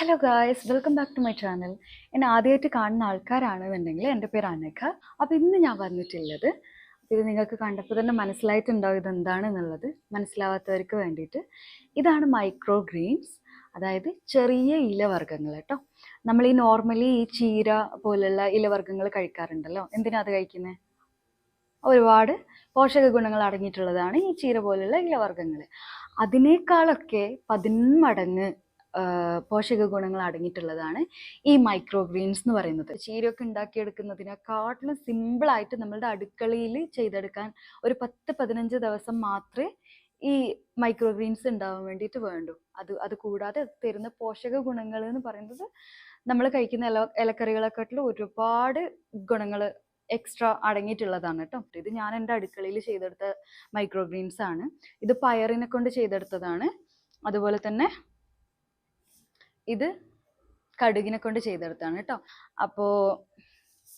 Hello guys welcome back to my channel എന്നെ ആദ്യമായിട്ട് കാണുന്ന ആൾക്കാരാണെന്നുണ്ടെങ്കിൽ എന്റെ പേര് അനഘ. അപ്പോൾ ഇന്ന് ഞാൻ വന്നിട്ടുള്ളത് ഇത് നിങ്ങൾക്ക് കണ്ടപ്പോൾ തന്നെ മനസ്സിലായിട്ടുണ്ടാവും ഇതെന്താണെന്നുള്ളത്. മനസ്സിലാവാത്തവർക്ക് വേണ്ടിയിട്ട്. ഇതാണ് മൈക്രോ ഗ്രീൻസ് അതായത് ചെറിയ ഇലവർഗങ്ങൾ കേട്ടോ. നമ്മൾ ഈ നോർമലി ഈ ചീര പോലുള്ള ഇലവർഗങ്ങൾ കഴിക്കാറുണ്ടല്ലോ. എന്തിനാ അത് കഴിക്കുന്നത് ഒരുപാട് പോഷക ഗുണങ്ങൾ അടങ്ങിയിട്ടുള്ളതാണ് ഈ ചീര പോലുള്ള ഇലവർഗങ്ങൾ. അതിനേക്കാളൊക്കെ പതിന്മടങ്ങ് പോഷക ഗുണങ്ങൾ അടങ്ങിയിട്ടുള്ളതാണ് ഈ മൈക്രോ ഗ്രീൻസ് എന്ന് പറയുന്നത്. ചീരയൊക്കെ ഉണ്ടാക്കിയെടുക്കുന്നതിനെക്കാട്ടിലും സിമ്പിളായിട്ട് നമ്മളുടെ അടുക്കളയിൽ ചെയ്തെടുക്കാൻ ഒരു പത്ത് പതിനഞ്ച് ദിവസം മാത്രമേ ഈ മൈക്രോ ഗ്രീൻസ് ഉണ്ടാവാൻ വേണ്ടിയിട്ട് വേണ്ടു. അത് അത് കൂടാതെ തരുന്ന പോഷക ഗുണങ്ങൾ എന്ന് പറയുന്നത് നമ്മൾ കഴിക്കുന്ന ഇല ഇലക്കറികളെക്കാട്ടിലും ഒരുപാട് ഗുണങ്ങൾ എക്സ്ട്രാ അടങ്ങിയിട്ടുള്ളതാണ് കേട്ടോ. ഇത് ഞാൻ എന്റെ അടുക്കളയിൽ ചെയ്തെടുത്ത മൈക്രോ ഗ്രീൻസ് ആണ്. ഇത് പയറിനെ കൊണ്ട് ചെയ്തെടുത്തതാണ്. അതുപോലെ തന്നെ ഇത് കടുകിനെ കൊണ്ട് ചെയ്തെടുത്താണ് കേട്ടോ. അപ്പോൾ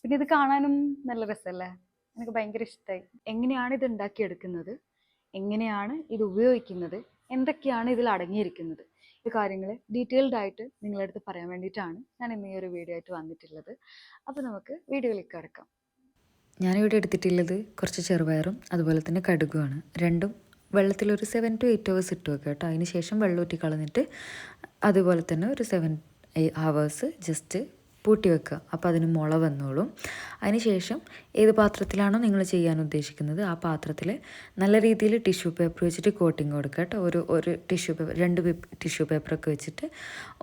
പിന്നെ ഇത് കാണാനും നല്ല രസമല്ലേ എനിക്ക് ഭയങ്കര ഇഷ്ടമായി എങ്ങനെയാണ് ഇത് ഉണ്ടാക്കിയെടുക്കുന്നത്? എങ്ങനെയാണ് ഇത് ഉപയോഗിക്കുന്നത്? എന്തൊക്കെയാണ് ഇതിൽ അടങ്ങിയിരിക്കുന്നത്? ഈ കാര്യങ്ങൾ ഡീറ്റെയിൽഡ് ആയിട്ട് നിങ്ങളുടെ അടുത്ത് പറയാൻ വേണ്ടിയിട്ടാണ് ഞാൻ ഇന്ന് ഈ ഒരു വീഡിയോ ആയിട്ട് വന്നിട്ടുള്ളത്. അപ്പോൾ നമുക്ക് വീഡിയോയിലേക്ക് കിടക്കാം. ഞാനിവിടെ എടുത്തിട്ടുള്ളത് കുറച്ച് ചെറുപയറും അതുപോലെ തന്നെ കടുകുമാണ്. രണ്ടും വെള്ളത്തിൽ ഒരു സെവൻ ടു എയ്റ്റ് ഹവേഴ്സ് ഇട്ട് വെക്കുക കേട്ടോ. അതിന് ശേഷം വെള്ളം ഊറ്റി കളഞ്ഞിട്ട് അതുപോലെ തന്നെ ഒരു സെവൻ ഹവേഴ്സ് ജസ്റ്റ് പൂട്ടി വെക്കുക. അപ്പോൾ അതിന് മുള വന്നോളും. അതിന് ശേഷം ഏത് പാത്രത്തിലാണോ നിങ്ങൾ ചെയ്യാൻ ഉദ്ദേശിക്കുന്നത് ആ പാത്രത്തിൽ നല്ല രീതിയിൽ ടിഷ്യൂ പേപ്പർ വെച്ചിട്ട് കോട്ടിങ് കൊടുക്കുക കേട്ടോ. ഒരു ഒരു ടിഷ്യൂ പേപ്പർ രണ്ട് ടിഷ്യൂ പേപ്പറൊക്കെ വെച്ചിട്ട്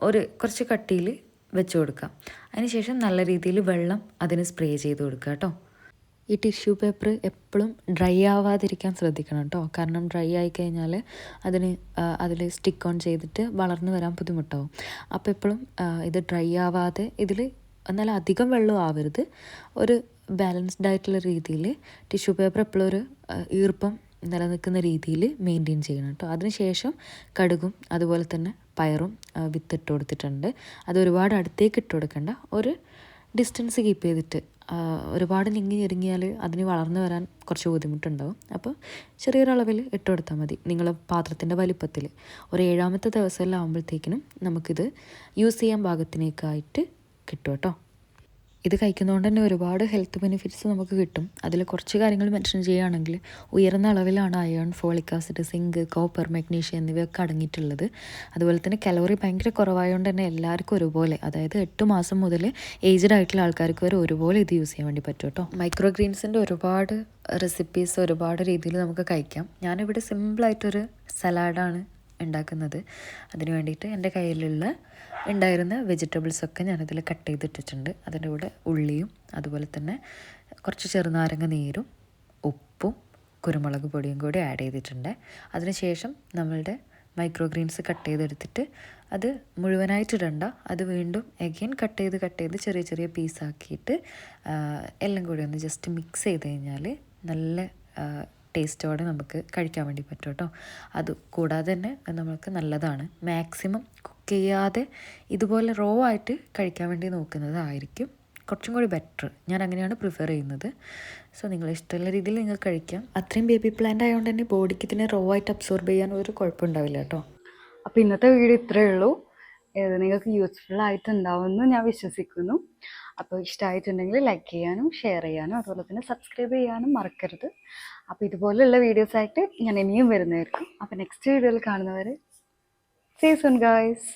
ഒരു കുറച്ച് കട്ടിയിൽ വെച്ച് കൊടുക്കുക. അതിന് ശേഷം നല്ല രീതിയിൽ വെള്ളം അതിന് സ്പ്രേ ചെയ്ത് കൊടുക്കുക കേട്ടോ. ഈ ടിഷ്യൂ പേപ്പർ എപ്പോഴും ഡ്രൈ ആവാതിരിക്കാൻ ശ്രദ്ധിക്കണം കേട്ടോ. കാരണം ഡ്രൈ ആയി കഴിഞ്ഞാൽ അതിന് അതിൽ സ്റ്റിക്ക് ഓൺ ചെയ്തിട്ട് വളർന്നു വരാൻ ബുദ്ധിമുട്ടാവും. അപ്പോൾ എപ്പോഴും ഇത് ഡ്രൈ ആവാതെ ഇതിൽ എന്നാൽ അധികം വെള്ളം ആവരുത്. ഒരു ബാലൻസ്ഡ് ആയിട്ടുള്ള രീതിയിൽ ടിഷ്യൂ പേപ്പർ എപ്പോഴും ഒരു ഈർപ്പം നിലനിൽക്കുന്ന രീതിയിൽ മെയിന്റെയിൻ ചെയ്യണം കേട്ടോ. അതിനുശേഷം കടുകും അതുപോലെ തന്നെ പയറും വിത്തിട്ട് കൊടുത്തിട്ടുണ്ട്. അത് ഒരുപാട് അടുത്തേക്ക് ഇട്ട് കൊടുക്കേണ്ട. ഒരു ഡിസ്റ്റൻസ് കീപ്പ് ചെയ്തിട്ട് ഒരുപാട് ഞെങ്ങി ഞെരുങ്ങിയാൽ അതിന് വളർന്നു വരാൻ കുറച്ച് ബുദ്ധിമുട്ടുണ്ടാവും. അപ്പോൾ ചെറിയൊരളവിൽ ഇട്ട് കൊടുത്താൽ മതി. നിങ്ങൾ പാത്രത്തിന്റെ വലിപ്പത്തിൽ ഒരു ഏഴാമത്തെ ദിവസമെല്ലാം ആകുമ്പോഴത്തേക്കിനും നമുക്കിത് യൂസ് ചെയ്യാൻ പാകത്തിനേക്കായിട്ട് കിട്ടും കേട്ടോ. ഇത് കഴിക്കുന്നതുകൊണ്ട് തന്നെ ഒരുപാട് ഹെൽത്ത് ബെനിഫിറ്റ്സ് നമുക്ക് കിട്ടും. അതിൽ കുറച്ച് കാര്യങ്ങൾ മെൻഷൻ ചെയ്യുകയാണെങ്കിൽ ഉയർന്ന അളവിലാണ് iron folic acid zinc copper magnesium എന്നിവയൊക്കെ അടങ്ങിയിട്ടുള്ളത്. അതുപോലെ തന്നെ കലോറി ഭയങ്കര കുറവായതുകൊണ്ട് തന്നെ എല്ലാവർക്കും ഒരുപോലെ അതായത് എട്ട് മാസം മുതൽ ഏജ്ഡ് ആയിട്ടുള്ള ആൾക്കാർക്ക് വരെ ഒരുപോലെ ഇത് യൂസ് ചെയ്യാൻ വേണ്ടി പറ്റും കേട്ടോ. മൈക്രോ ഗ്രീൻസിന്റെ ഒരുപാട് റെസിപ്പീസ് ഒരുപാട് രീതിയിൽ നമുക്ക് കഴിക്കാം. ഞാനിവിടെ സിമ്പിളായിട്ടൊരു സലാഡാണ് ഉണ്ടാക്കുന്നത്. അതിന് വേണ്ടിയിട്ട് എന്റെ കയ്യിലുള്ള ഉണ്ടായിരുന്ന വെജിറ്റബിൾസൊക്കെ ഞാനതിൽ കട്ട് ചെയ്തിട്ടിട്ടുണ്ട്. അതിന്റെ കൂടെ ഉള്ളിയും അതുപോലെ തന്നെ കുറച്ച് ചെറുനാരങ്ങ നീരും ഉപ്പും കുരുമുളക് പൊടിയും കൂടി ആഡ് ചെയ്തിട്ടുണ്ട്. അതിനുശേഷം നമ്മളുടെ മൈക്രോ ഗ്രീൻസ് കട്ട് ചെയ്തെടുത്തിട്ട് അത് മുഴുവനായിട്ടിടണ്ട അത് വീണ്ടും എഗെയിൻ കട്ട് ചെയ്ത് കട്ട് ചെയ്ത് ചെറിയ ചെറിയ പീസാക്കിയിട്ട് എല്ലാം കൂടി ഒന്ന് ജസ്റ്റ് മിക്സ് ചെയ്ത് കഴിഞ്ഞാൽ നല്ല ടേസ്റ്റോടെ നമുക്ക് കഴിക്കാൻ വേണ്ടി പറ്റും കേട്ടോ. അത് കൂടാതെ തന്നെ നമുക്ക് നല്ലതാണ്. മാക്സിമം കുക്ക് ചെയ്യാതെ ഇതുപോലെ റോ ആയിട്ട് കഴിക്കാൻ വേണ്ടി നോക്കുന്നതായിരിക്കും കുറച്ചും കൂടി ബെറ്റർ ഞാൻ അങ്ങനെയാണ് പ്രിഫർ ചെയ്യുന്നത്. സോ നിങ്ങൾ ഇഷ്ടമുള്ള രീതിയിൽ നിങ്ങൾക്ക് കഴിക്കാം. അത്രയും ബേബി പ്ലാന്റ് ആയതുകൊണ്ട് തന്നെ ബോഡിക്ക് ഇതിനെ റോ ആയിട്ട് അബ്സോർബ് ചെയ്യാൻ ഒരു കുഴപ്പമുണ്ടാവില്ല കേട്ടോ. അപ്പോൾ ഇന്നത്തെ വീഡിയോ ഇത്രയേ ഉള്ളൂ. ഇത് നിങ്ങൾക്ക് യൂസ്ഫുൾ ആയിട്ടുണ്ടാവുമെന്ന് ഞാൻ വിശ്വസിക്കുന്നു. അപ്പോൾ ഇഷ്ടമായിട്ടുണ്ടെങ്കിൽ ലൈക്ക് ചെയ്യാനും ഷെയർ ചെയ്യാനും അതുപോലെ തന്നെ സബ്സ്ക്രൈബ് ചെയ്യാനും മറക്കരുത്. അപ്പോൾ ഇതുപോലെയുള്ള വീഡിയോസ് ആയിട്ട് ഞാൻ ഇനിയും വരുന്നതായിരിക്കും. അപ്പോൾ നെക്സ്റ്റ് വീഡിയോയിൽ കാണുന്നവരെ സീ സൺ ഗായ്സ്